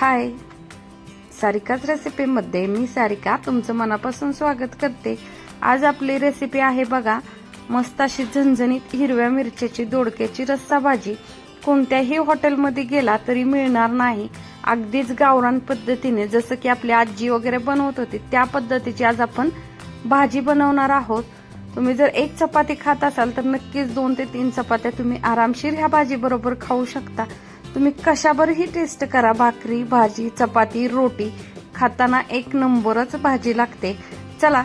हाय. सारिकाच रेसिपीमध्ये मी सारिका तुमचं मनापासून स्वागत करते. आज आपली रेसिपी आहे बघा मस्त अशी झणझणीत हिरव्या मिरच्याची दोडक्याची रस्सा भाजी. कोणत्याही हॉटेलमध्ये गेला तरी मिळणार नाही. अगदीच गावरान पद्धतीने जसं की आपली आजी वगैरे बनवत होती त्या पद्धतीची आज आपण भाजी बनवणार आहोत. तुम्ही जर एक चपाती खात असाल तर नक्कीच दोन ते तीन चपात्या तुम्ही आरामशीर ह्या भाजी बरोबर खाऊ शकता. तुम्ही कशावरही टेस्ट करा. भाकरी भाजी चपाती रोटी. खाताना एक नंबरच भाजी लागते. चला.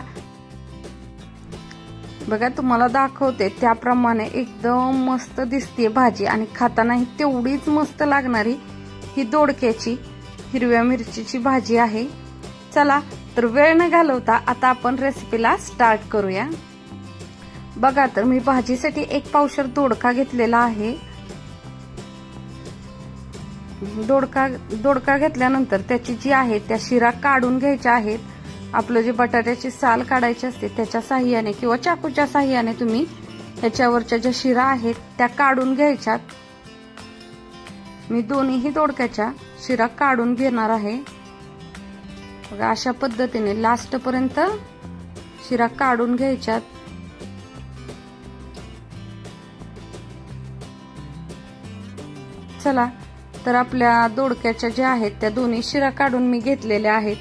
बघा तुम्हाला दाखवते. त्याप्रमाणे एकदम मस्त दिसते भाजी. आणि खातानाही तेवढीच मस्त लागणारी ही दोडक्याची हिरव्या मिरचीची भाजी आहे. चला तर वेळ न घालवता आता आपण रेसिपीला स्टार्ट करूया. बघा तर मी भाजीसाठी एक पावशर दोडका घेतलेला आहे. दोडका दोडका घेतल्यानंतर त्याची जी आहे त्या शिरा काढून घ्यायच्या आहेत. आपलं जे बटाट्याची साल काढायची असते त्याच्या साह्याने किंवा चाकूच्या साह्याने तुम्ही ह्याच्यावरच्या ज्या शिरा आहेत त्या काढून घ्यायच्यात. मी दोन्हीही दोडक्याच्या शिरा काढून घेणार आहे. बघा अशा पद्धतीने लास्ट पर्यंत शिरा काढून घ्यायच्यात. चला तर आपल्या दोडक्याच्या ज्या आहेत त्या दोन्ही शिरा काढून मी घेतलेल्या आहेत.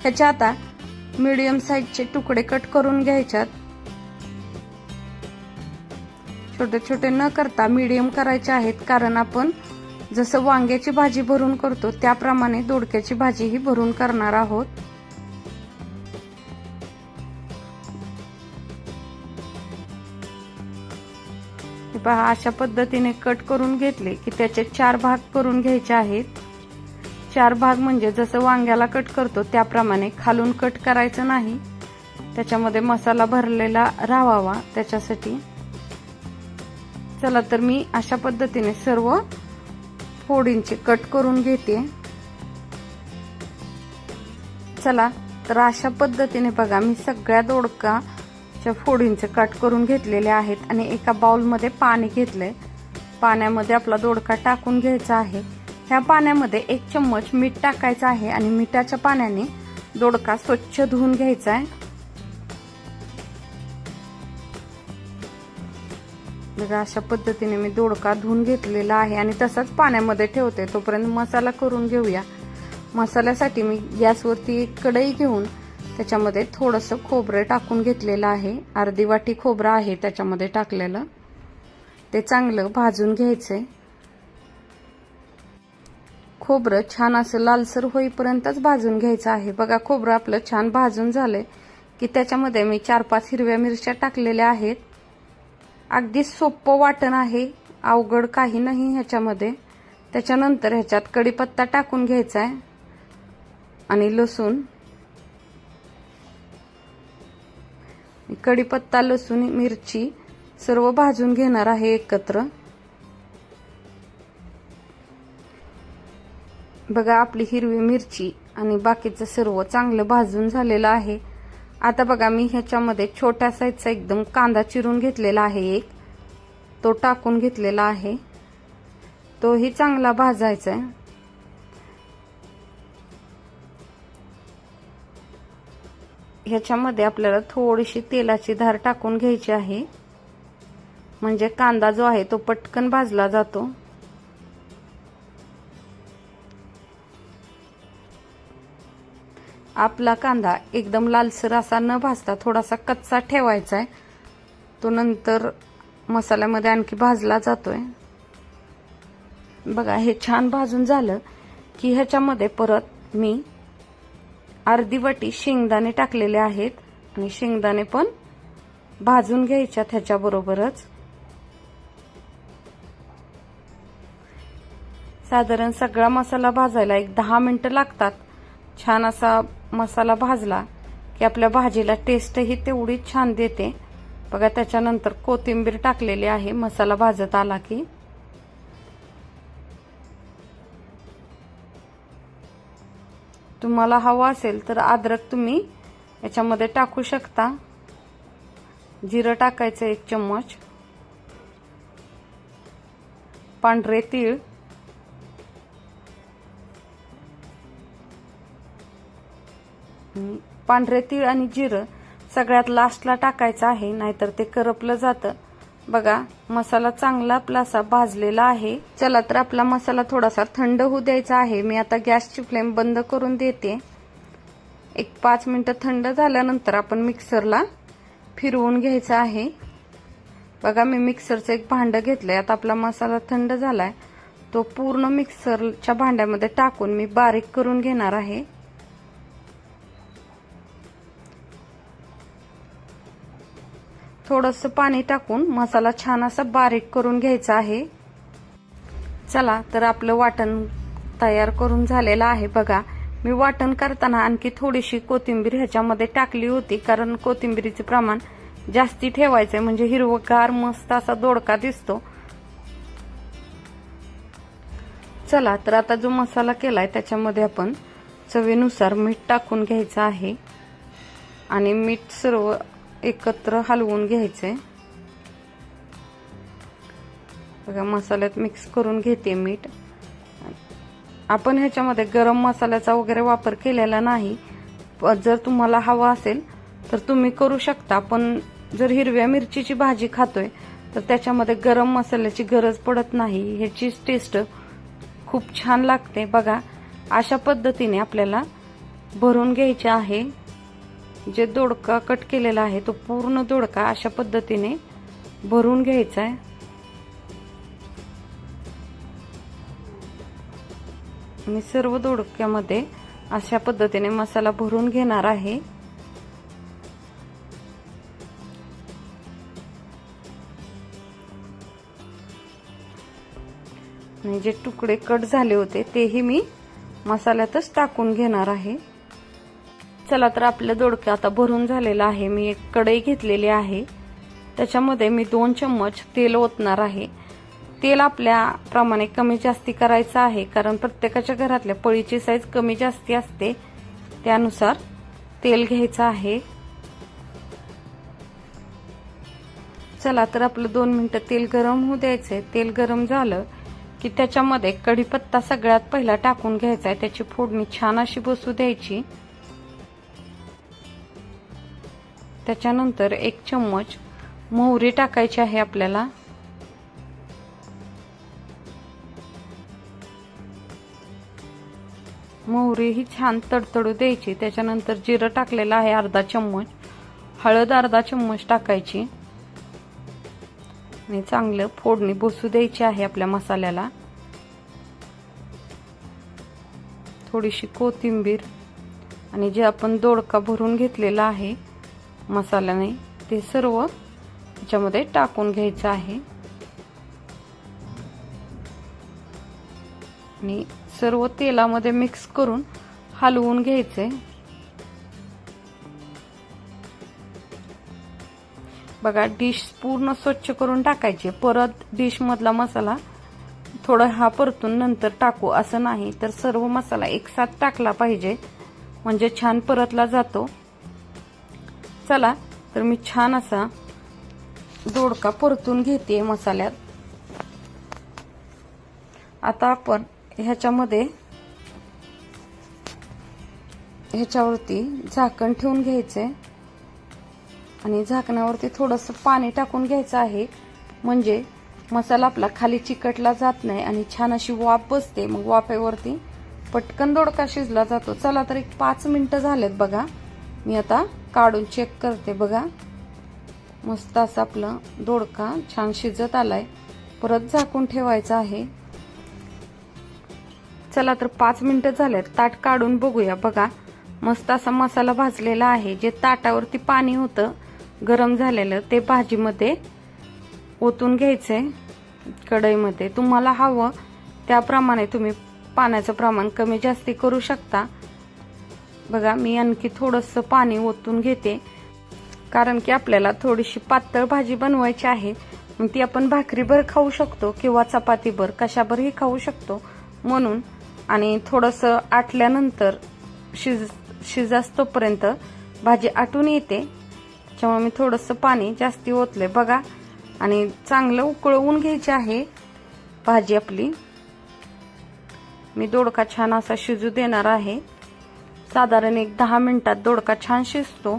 ह्याच्या आता मीडियम साईजचे तुकडे कट करून घ्यायच्यात. छोटे छोटे न करता मीडियम करायचे आहेत कारण आपण जसं वांग्याची भाजी भरून करतो त्याप्रमाणे दोडक्याची भाजीही भरून करणार आहोत. पहा अशा पद्धतीने कट करून घेतले की त्याचे चार भाग करून घ्यायचे आहेत. चार भाग म्हणजे जसं वांग्याला कट करतो त्याप्रमाणे खालून कट करायचं नाही. त्याच्यामध्ये मसाला भरलेला राहावा त्याच्यासाठी. चला तर मी अशा पद्धतीने सर्व फोडींचे कट करून घेते. चला तर अशा पद्धतीने बघा मी सगळ्या दोडका दोडकाच्या फोडींचे कट करून घेतलेले आहेत आणि एका बाउलमध्ये पाणी घेतलंय. पाण्यामध्ये आपला दोडका टाकून घ्यायचा आहे. ह्या पाण्यामध्ये एक चम्मच मीठ टाकायचं आहे आणि मिठाच्या पाण्याने दोडका स्वच्छ धुवून घ्यायचा आहे. बघा अशा पद्धतीने मी दोडका धुवून घेतलेला आहे आणि तसाच पाण्यामध्ये ठेवते. तोपर्यंत मसाला करून घेऊया. मसाल्यासाठी मी गॅसवरती एक कढई घेऊन त्याच्यामध्ये थोडंसं खोबरं टाकून घेतलेलं आहे. अर्धी वाटी खोबरं आहे त्याच्यामध्ये टाकलेलं. ते चांगलं भाजून घ्यायचंय. खोबरं छान असं लालसर होईपर्यंतच भाजून घ्यायचं आहे. बघा खोबरं आपलं छान भाजून झालंय. की त्याच्यामध्ये मी चार पाच हिरव्या मिरच्या टाकलेल्या आहेत. अगदी सोपं वाटण आहे. अवघड काही नाही ह्याच्यामध्ये. त्याच्यानंतर ह्याच्यात कढीपत्ता टाकून घ्यायचा आहे आणि लसूण. कढीपत्ता लसूण मिरची सर्व भाजून घेणार आहे एकत्र. बघा आपली हिरवी मिरची आणि बाकीचं सर्व चांगलं भाजून झालेलं आहे. आता बघा मी ह्याच्यामध्ये छोट्या साईजचा एकदम कांदा चिरून घेतलेला आहे एक. तो टाकून घेतलेला आहे. तोही चांगला भाजायचा आहे. ह्याच्यामध्ये आपल्याला थोडीशी तेलाची धार टाकून घ्यायची आहे. म्हणजे कांदा जो आहे तो पटकन भाजला जातो. आपला कांदा एकदम लालसर असा न भाजता थोडासा कच्चा ठेवायचा आहे तो नंतर मसाल्यामध्ये आणखी भाजला जातोय. बघा हे छान भाजून झालं की ह्याच्यामध्ये परत मी अर्धी वाटी शेंगदाणे टाकलेले आहेत आणि शेंगदाणे पण भाजून घ्यायच्या त्याच्याबरोबरच साधारण सगळा मसाला भाजायला एक दहा मिनिटं लागतात. छान असा मसाला भाजला की आपल्या भाजीला टेस्टही तेवढी छान देते. बघा त्याच्यानंतर कोथिंबीर टाकलेली आहे. मसाला भाजत आला की तुम्हाला हवं असेल तर अद्रक तुम्ही याच्यामध्ये टाकू शकता. जिरं टाकायचं एक चम्मच. पांढरे तीळ. पांढरे तीळ आणि जिरं सगळ्यात लास्टला टाकायचं आहे नाहीतर ते करपलं जातं. बघा मसाला चांगला आपला असा भाजलेला आहे. चला तर आपला मसाला थोडासा थंड होऊ द्यायचा आहे. मी आता गॅसची फ्लेम बंद करून देते. एक पाच मिनिटं थंड झाल्यानंतर आपण मिक्सरला फिरवून घ्यायचं आहे. बघा मी मिक्सरचं एक भांडं घेतलंय. आता आपला मसाला थंड झालाय. तो पूर्ण मिक्सरच्या भांड्यामध्ये टाकून मी बारीक करून घेणार आहे. थोडंसं पाणी टाकून मसाला छान असा बारीक करून घ्यायचा आहे. चला तर आपलं वाटण तयार करून झालेलं आहे बघा. मी वाटण करताना आणखी थोडीशी कोथिंबीर ह्याच्यामध्ये टाकली होती कारण कोथिंबीरीचे प्रमाण जास्ती ठेवायचंय म्हणजे हिरवगार मस्त असा दोडका दिसतो. चला तर आता जो मसाला केलाय त्याच्यामध्ये आपण चवीनुसार मीठ टाकून घ्यायचं आहे. आणि मीठ सर्व एकत्र हलवून घ्यायचंय बघा मसाल्यात मिक्स करून घेते मीठ. आपण ह्याच्यामध्ये गरम मसाल्याचा वगैरे वापर केलेला नाही. जर तुम्हाला हवा असेल तर तुम्ही करू शकता. पण जर हिरव्या मिरचीची भाजी खातोय तर त्याच्यामध्ये गरम मसाल्याची गरज पडत नाही. ह्याची टेस्ट खूप छान लागते. बघा अशा पद्धतीने आपल्याला भरून घ्यायचे आहे. जे दोडका कट केलेला आहे तो पूर्ण दोडका अशा पद्धतीने भरून घ्यायचा आहे. मी सर्व दोडक्यामध्ये अशा पद्धतीने मसाला भरून घेणार आहे. आणि जे तुकडे कट झाले होते तेही मी मसाल्यातच टाकून घेणार आहे. चला तर आपलं दोडकं आता भरून झालेलं आहे. मी एक कढई घेतलेली आहे. त्याच्यामध्ये मी दोन चम्मच तेल ओतणार आहे. तेल आपल्या प्रमाणे कमी जास्ती करायचं आहे कारण प्रत्येकाच्या घरातल्या पळीची साईज कमी जास्ती असते. त्यानुसार तेल घ्यायचं आहे. चला तर आपलं दोन मिनटं तेल गरम होऊ द्यायचंय. तेल गरम झालं की त्याच्यामध्ये कढीपत्ता सगळ्यात पहिला टाकून घ्यायचा आहे. त्याची फोडणी छान अशी बसू द्यायची. त्याच्यानंतर एक चम्मच मोहरी टाकायची आहे आपल्याला. मोहरी ही छान तडतडू द्यायची. त्याच्यानंतर जिरं टाकलेलं आहे अर्धा चम्मच. हळद अर्धा चम्मच टाकायची. आणि चांगलं फोडणी बसू द्यायची आहे आपल्या मसाल्याला. थोडीशी कोथिंबीर आणि जे आपण दोडका भरून घेतलेला आहे मसाल्याने ते सर्व त्याच्यामध्ये टाकून घ्यायचं आहे. आणि सर्व तेलामध्ये मिक्स करून हलवून घ्यायचे बघा डिश पूर्ण स्वच्छ करून टाकायची. परत डिश मधला मसाला थोडा हा परतून नंतर टाकू. असं नाही तर सर्व मसाला एकसाथ टाकला पाहिजे. म्हणजे छान परतला जातो. चला तर मी छान असा दोडका परतून घेते मसाल्यात. आता आपण ह्याच्यामध्ये ह्याच्यावरती झाकण ठेवून घ्यायचंय. आणि झाकणावरती थोडंसं पाणी टाकून घ्यायचं आहे. म्हणजे मसाला आपला खाली चिकटला जात नाही आणि छान अशी वाफ बसते. मग वाफेवरती पटकन दोडका शिजला जातो. चला तर एक पाच मिनिटं झालेत बघा. मी आता काढून चेक करते बघा. मस्त असं आपलं दोडका छान शिजत आलाय. परत झाकून ठेवायचं आहे. चला तर पाच मिनिटं झाल्यात ताट काढून बघूया बघा. मस्त असा मसाला भाजलेला आहे. जे ताटावरती पाणी होतं गरम झालेलं ते भाजीमध्ये ओतून घ्यायचंय कढईमध्ये. तुम्हाला हवं त्याप्रमाणे तुम्ही पाण्याचं प्रमाण कमी जास्ती करू शकता. बघा मी आणखी थोडंसं पाणी ओतून घेते. कारण की आपल्याला थोडीशी पातळ भाजी बनवायची आहे. मग ती आपण भाकरीभर खाऊ शकतो किंवा चपातीभर कशाभरही खाऊ शकतो. म्हणून आणि थोडंसं आटल्यानंतर शिज शिजास्तोपर्यंत भाजी आटून येते. त्याच्यामुळे मी थोडंसं पाणी जास्ती ओतले बघा आणि चांगलं उकळवून घ्यायची आहे भाजी आपली. मी दोडका छान असा शिजू देणार आहे. साधारण एक दहा मिनिटात दोडका छान शिजतो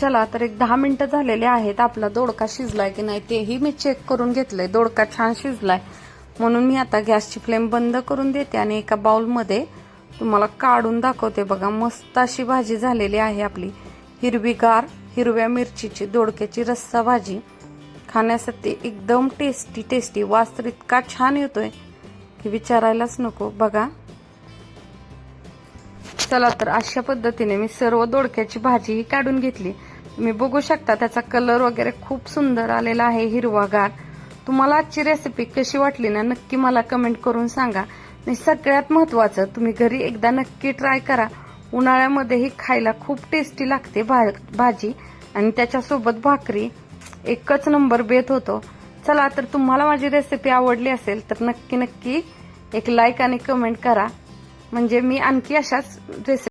चला तर एक दहा मिनिटं झालेले आहेत. आपला दोडका शिजलाय की नाही तेही मी चेक करून घेतलंय. दोडका छान शिजलाय. म्हणून मी आता गॅसची फ्लेम बंद करून देते आणि एका बाउलमध्ये तुम्हाला काढून दाखवते बघा. मस्त अशी भाजी झालेली आहे आपली. हिरवीगार हिरव्या मिरचीची दोडक्याची रस्सा भाजी. खाण्यासाठी एकदम टेस्टी टेस्टी वास इतका छान येतोय की विचारायलाच नको. बघा. चला तर अशा पद्धतीने मी सर्व दोडक्याची भाजीही काढून घेतली. तुम्ही बघू शकता त्याचा कलर वगैरे खूप सुंदर आलेला आहे हिरवागार. तुम्हाला आजची रेसिपी कशी वाटली ना नक्की मला कमेंट करून सांगा. आणि सगळ्यात महत्वाचं तुम्ही घरी एकदा नक्की ट्राय करा. उन्हाळ्यामध्ये ही खायला खूप टेस्टी लागते भा- भाजी. आणि त्याच्यासोबत भाकरी एकच नंबर बेत होतो. चला तर तुम्हाला माझी रेसिपी आवडली असेल तर नक्की नक्की एक लाईक आणि कमेंट करा. म्हणजे मी आणखी अशाच रेसिपी